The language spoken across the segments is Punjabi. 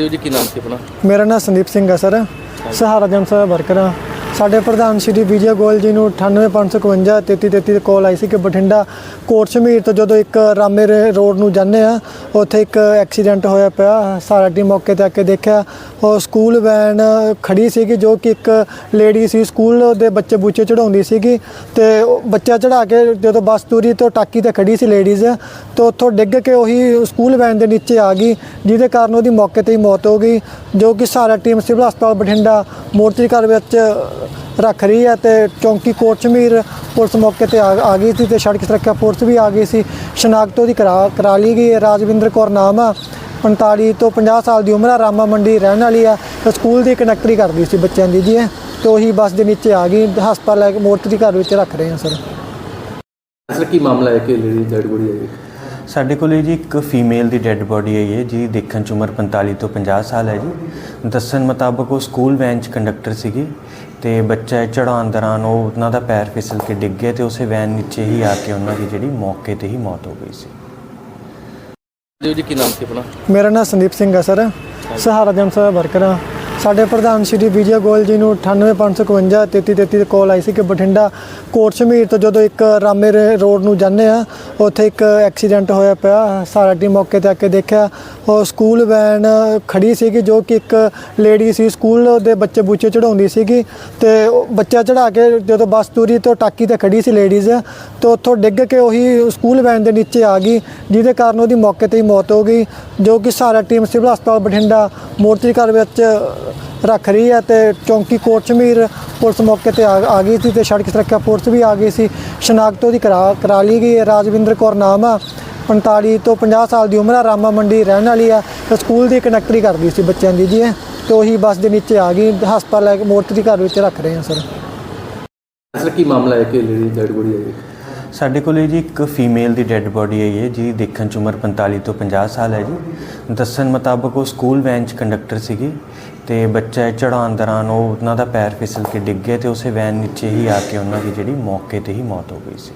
ਜੀ, ਕੀ ਨਾਮ ਸੀ ਆਪਣਾ? ਮੇਰਾ ਨਾਮ ਸੰਦੀਪ ਸਿੰਘ ਹੈ ਸਰ। ਸਹਾਰਾ ਜਨਸਭਾ ਵਰਕਰ ਹਾਂ ਸਾਡੇ ਪ੍ਰਧਾਨ ਸ਼੍ਰੀ ਵਿਜੇ ਗੋਇਲ ਜੀ ਨੂੰ 98551 3333 ਤੇ ਕਾਲ ਆਈ ਸੀ ਕਿ ਬਠਿੰਡਾ ਕੋਟ ਸ਼ਮੀਰ ਤੋਂ ਜਦੋਂ ਇੱਕ ਰਾਮੇ ਰੇ- ਰੋਡ ਨੂੰ ਜਾਂਦੇ ਆ ਉੱਥੇ ਇੱਕ ਐਕਸੀਡੈਂਟ ਹੋਇਆ ਪਿਆ। ਸਾਰਾ ਟੀਮ ਮੌਕੇ ਤੇ ਆ ਕੇ ਦੇਖਿਆ। ਉਹ ਸਕੂਲ ਵੈਨ ਖੜੀ ਸੀਗੀ, ਜੋ ਕਿ ਇੱਕ ਲੇਡੀ ਸੀ। ਸਕੂਲ ਦੇ ਬੱਚੇ ਬੁੱਚੇ ਚੜਾਉਂਦੀ ਸੀਗੀ ਤੇ ਉਹ ਬੱਚਾ ਚੜਾ ਕੇ ਜਦੋਂ ਬੱਸ ਦੂਰੀ ਤੋਂ ਟਾਕੀ ਤੇ ਖੜੀ ਸੀ ਲੇਡੀਜ਼ ਤੇ ਉੱਥੋਂ ਡਿੱਗ ਕੇ ਉਹੀ ਸਕੂਲ ਵੈਨ ਦੇ ਨੀਚੇ ਆ ਗਈ, ਜਿਹਦੇ ਕਾਰਨ ਉਹਦੀ ਮੌਕੇ ਤੇ ਹੀ ਮੌਤ ਹੋ ਗਈ, ਜੋ ਕਿ ਸਾਰਾ ਟੀਮ ਸਿਵਲ ਹਸਪਤਾਲ ਬਠਿੰਡਾ ਮੋਰਚੀ ਘਰ ਵਿੱਚ ਰੱਖ ਰਹੀ ਹੈ ਤੇ ਚੌਂਕੀ ਕੋਟ ਸ਼ਮੀਰ ਪੁਲਿਸ ਮੌਕੇ ਤੇ ਆ ਆ ਗਈ ਸੀ ਤੇ ਸੜਕ ਸੁਰੱਖਿਆ ਫੋਰਸ ਵੀ ਆ ਗਈ ਸੀ। ਸ਼ਨਾਖਤ ਉਹਦੀ ਕਰਾ ਕਰਾ ਲਈ ਗਈ ਹੈ। ਰਾਜਵਿੰਦਰ ਕੌਰ ਨਾਮ ਆ। 45 ਤੋਂ 50 ਸਾਲ ਦੀ ਉਮਰ ਆ। ਰਾਮਾ ਮੰਡੀ ਰਹਿਣ ਵਾਲੀ ਆ। ਤੇ ਸਕੂਲ ਦੀ ਕੰਡਕਟਰੀ ਕਰਦੀ ਸੀ ਬੱਚਿਆਂ ਦੀ ਜੀ ਤੇ ਉਹੀ ਬੱਸ ਦੇ ਨੀਚੇ ਆ ਗਈ। ਹਸਪਤਾਲ ਲੈ ਕੇ ਮੋਰਚੀ ਘਰ ਵਿੱਚ ਰੱਖ ਰਹੇ ਹਾਂ ਸਰ। ਸਰ ਕੀ ਮਾਮਲਾ ਹੈ ਕਿ ਲੇਡੀ ਡੈਡ ਬੋਡੀ ਹੈ ਜੀ? ਸਾਡੇ ਕੋਲੇ ਜੀ ਇੱਕ ਫੀਮੇਲ ਦੀ ਡੈੱਡ ਬੋਡੀ ਆਈ ਹੈ ਜਿਹਦੀ ਦੇਖਣ ਚ ਉਮਰ 45 ਤੋਂ 50 ਸਾਲ ਹੈ ਜੀ। ਦੱਸਣ ਮੁਤਾਬਕ ਉਹ ਸਕੂਲ ਵੈਨ ਚ ਕੰਡਕਟਰ ਸੀਗੀ। ਤੇ ਬੱਚਾ ਚੜਾਉਣ ਦੌਰਾਨ ਉਹ ਉਹਨਾਂ ਦਾ ਪੈਰ ਫਿਸਲ ਕੇ ਡਿੱਗ ਗਿਆ ਤੇ ਉਸੇ ਵੈਨ ਨੀਚੇ ਹੀ ਆ ਕੇ ਉਹਨਾਂ ਦੀ ਜਿਹੜੀ ਮੌਕੇ ਤੇ ਹੀ ਮੌਤ ਹੋ ਗਈ ਸੀ। ਜੀ ਕੀ ਨਾਮ ਸੀ ਆਪਣਾ? ਮੇਰਾ ਨਾਮ ਸੰਦੀਪ ਸਿੰਘ ਹੈ ਸਰ। ਸਹਾਰਾ ਜਨਸਾ ਦਾ ਵਰਕਰ ਹਾਂ ਸਾਡੇ ਪ੍ਰਧਾਨ ਸ਼੍ਰੀ ਵਿਜੇ ਗੋਇਲ ਜੀ ਨੂੰ 98551 3333 ਤੇ ਕਾਲ ਆਈ ਸੀ ਕਿ ਬਠਿੰਡਾ ਕੋਟ ਸ਼ਮੀਰ ਤੋਂ ਜਦੋਂ ਇੱਕ ਰਾਮੇ ਰੇ- ਰੋਡ ਨੂੰ ਜਾਂਦੇ ਆ ਉੱਥੇ ਇੱਕ ਐਕਸੀਡੈਂਟ ਹੋਇਆ ਪਿਆ, ਸਾਰਾ ਟੀਮ ਮੌਕੇ ਤੇ ਆ ਕੇ ਦੇਖਿਆ। ਉਹ ਸਕੂਲ ਵੈਨ ਖੜੀ ਸੀਗੀ, ਜੋ ਕਿ ਇੱਕ ਲੇਡੀ ਸੀ ਸਕੂਲ ਦੇ ਬੱਚੇ ਬੁੱਚੇ ਚੜਾਉਂਦੀ ਸੀਗੀ ਤੇ ਬੱਚਾ ਚੜਾ ਕੇ ਜਦੋਂ ਬੱਸ ਤੁਰੀ ਤੋਂ ਟਾਕੀ ਤੇ ਖੜੀ ਸੀ ਲੇਡੀਜ਼ ਤੇ ਉੱਥੋਂ ਡਿੱਗ ਕੇ ਉਹੀ ਸਕੂਲ ਵੈਨ ਦੇ ਨੀਚੇ ਆ ਗਈ, ਜਿਹਦੇ ਕਾਰਨ ਉਹਦੀ ਮੌਕੇ ਤੇ ਹੀ ਮੌਤ ਹੋ ਗਈ, ਜੋ ਕਿ ਸਾਰਾ ਟੀਮ ਸਿਵਲ ਹਸਪਤਾਲ ਬਠਿੰਡਾ ਮੋਰਚੀ ਘਰ ਵਿੱਚ ਰੱਖ ਰਹੀ ਹੈ ਤੇ ਚੌਂਕੀ ਕੋਟ ਸ਼ਮੀਰ ਪੁਲਿਸ ਮੌਕੇ ਤੇ ਆ ਆ ਗਈ ਸੀ ਤੇ ਸੜਕ ਸੁਰੱਖਿਆ ਫੋਰਸ ਵੀ ਆ ਗਈ ਸੀ। ਸ਼ਨਾਖਤ ਉਹਦੀ ਕਰਾ ਕਰਾ ਲਈ ਗਈ ਹੈ। ਰਾਜਵਿੰਦਰ ਕੌਰ ਨਾਮ ਆ। 45 ਤੋਂ 50 ਸਾਲ ਦੀ ਉਮਰ ਆ। ਰਾਮਾ ਮੰਡੀ ਰਹਿਣ ਵਾਲੀ ਆ। ਤੇ ਸਕੂਲ ਦੀ ਕੰਡਕਟਰੀ ਕਰਦੀ ਸੀ ਬੱਚਿਆਂ ਦੀ ਜੀ ਤੇ ਉਹੀ ਬੱਸ ਦੇ ਨੀਚੇ ਆ ਗਈ। ਹਸਪਤਾਲ ਲੈ ਕੇ ਮੋਰਚੀ ਘਰ ਵਿੱਚ ਰੱਖ ਰਹੇ ਹਾਂ ਸਰ। ਸਰ ਕੀ ਮਾਮਲਾ ਹੈ ਕਿ ਲੇਡੀ ਡੈਡ ਬੋਡੀ ਹੈ ਜੀ ਸਾਡੇ ਕੋਲੇ ਜੀ ਇੱਕ ਫੀਮੇਲ ਦੀ ਡੈੱਡ ਬੋਡੀ ਆਈ ਹੈ ਜਿਹਦੀ ਦੇਖਣ ਚ ਉਮਰ 45 ਤੋਂ 50 ਸਾਲ ਹੈ ਜੀ। ਦੱਸਣ ਮੁਤਾਬਕ ਉਹ ਸਕੂਲ ਵੈਨ ਚ ਕੰਡਕਟਰ ਸੀਗੀ। ਤੇ ਬੱਚਾ ਚੜਾਉਣ ਦੌਰਾਨ ਉਹ ਉਹਨਾਂ ਦਾ ਪੈਰ ਫਿਸਲ ਕੇ ਡਿੱਗ ਗਿਆ ਤੇ ਉਸੇ ਵੈਨ ਨੀਚੇ ਹੀ ਆ ਕੇ ਉਹਨਾਂ ਦੀ ਜਿਹੜੀ ਮੌਕੇ ਤੇ ਹੀ ਮੌਤ ਹੋ ਗਈ ਸੀ।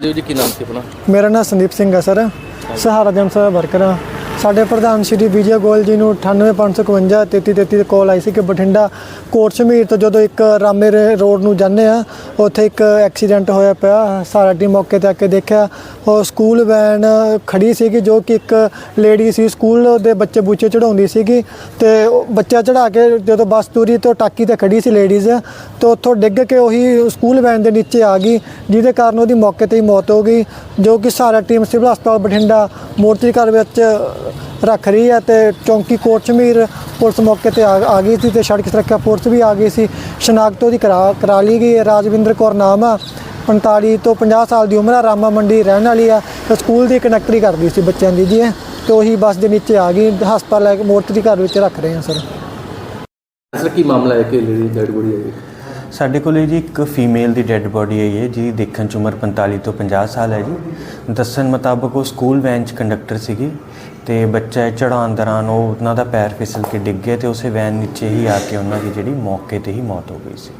ਜੀ ਕੀ ਨਾਮ ਸੀ ਆਪਣਾ? ਮੇਰਾ ਨਾਮ ਸੰਦੀਪ ਸਿੰਘ ਹੈ ਸਰ। ਸਹਾਰਾ ਵਰਕਰ ਹਾਂ ਸਾਡੇ ਪ੍ਰਧਾਨ ਸ਼੍ਰੀ ਵਿਜੇ ਗੋਇਲ ਜੀ ਨੂੰ 98551 3333 ਤੇ ਕਾਲ ਆਈ ਸੀ ਕਿ ਬਠਿੰਡਾ ਕੋਟ ਸ਼ਮੀਰ ਤੋਂ ਜਦੋਂ ਇੱਕ ਰਾਮੇ ਰੋਡ ਨੂੰ ਜਾਂਦੇ ਆ, ਉੱਥੇ ਇੱਕ ਐਕਸੀਡੈਂਟ ਹੋਇਆ ਪਿਆ, ਸਾਰਾ ਟੀਮ ਮੌਕੇ ਤੇ ਆ ਕੇ ਦੇਖਿਆ। ਉਹ ਸਕੂਲ ਵੈਨ ਖੜੀ ਸੀਗੀ, ਜੋ ਕਿ ਇੱਕ ਲੇਡੀ ਸੀ ਸਕੂਲ ਦੇ ਬੱਚੇ ਬੁੱਚੇ ਚੜਾਉਂਦੀ ਸੀਗੀ ਤੇ ਬੱਚਾ ਚੜਾ ਕੇ ਜਦੋਂ ਬੱਸ ਤੁਰੀ ਤੋਂ ਟਾਕੀ ਤੇ ਖੜੀ ਸੀ ਲੇਡੀਜ਼ ਤੇ ਉੱਥੋਂ ਡਿੱਗ ਕੇ ਉਹੀ ਸਕੂਲ ਵੈਨ ਦੇ ਨੀਚੇ ਆ ਗਈ, ਜਿਹਦੇ ਕਾਰਨ ਉਹਦੀ ਮੌਕੇ ਤੇ ਹੀ ਮੌਤ ਹੋ ਗਈ, ਜੋ ਕਿ ਸਾਰਾ ਟੀਮ ਸਿਵਲ ਹਸਪਤਾਲ ਬਠਿੰਡਾ ਮੋਰਚੀ ਘਰ ਵਿੱਚ ਰੱਖ ਰਹੀ ਹੈ ਤੇ ਚੌਂਕੀ ਕੋਟ ਸ਼ਮੀਰ ਪੁਲਿਸ ਮੌਕੇ ਤੇ ਆ ਆ ਗਈ ਸੀ ਤੇ ਸੜਕ ਸੁਰੱਖਿਆ ਫੋਰਸ ਵੀ ਆ ਗਈ ਸੀ। ਸ਼ਨਾਖਤ ਉਹਦੀ ਕਰਾ ਕਰਾ ਲਈ ਗਈ ਹੈ। ਰਾਜਵਿੰਦਰ ਕੌਰ ਨਾਮ ਆ। 45 ਤੋਂ 50 ਸਾਲ ਦੀ ਉਮਰ ਆ। ਰਾਮਾ ਮੰਡੀ ਰਹਿਣ ਵਾਲੀ ਆ ਤੇ ਸਕੂਲ ਦੀ ਕੰਡਕਟਰੀ ਕਰਦੀ ਸੀ ਬੱਚਿਆਂ ਦੀ ਜੀ ਇਹ। ਤੇ ਉਹੀ ਬੱਸ ਦੇ ਨੀਚੇ ਆ ਗਈ। ਹਸਪਤਾਲ ਲੈ ਕੇ ਮੋਰਚੀ ਘਰ ਵਿੱਚ ਰੱਖ ਰਹੇ ਹਾਂ ਸਰ। ਸਰ ਕੀ ਮਾਮਲਾ ਹੈ ਕਿ ਲੇਡੀ ਡੈਡ ਬੋਡੀ ਹੈ ਜੀ? ਸਾਡੇ ਕੋਲੇ ਜੀ ਇੱਕ ਫੀਮੇਲ ਦੀ ਡੈੱਡ ਬੋਡੀ ਆਈ ਹੈ ਜਿਹਦੀ ਦੇਖਣ ਚ ਉਮਰ 45 ਤੋਂ 50 ਸਾਲ ਹੈ ਜੀ। ਦੱਸਣ ਮੁਤਾਬਕ ਉਹ ਸਕੂਲ ਵੈਨ ਚ ਕੰਡਕਟਰ ਸੀਗੀ। ਤੇ ਬੱਚਾ ਚੜਾਉਣ ਦੌਰਾਨ ਉਹ ਉਹਨਾਂ ਦਾ ਪੈਰ ਫਿਸਲ ਕੇ ਡਿੱਗ ਗਿਆ ਤੇ ਉਸੇ ਵੈਨ ਨੀਚੇ ਹੀ ਆ ਕੇ ਉਹਨਾਂ ਦੀ ਜਿਹੜੀ ਮੌਕੇ ਤੇ ਹੀ ਮੌਤ ਹੋ ਗਈ ਸੀ।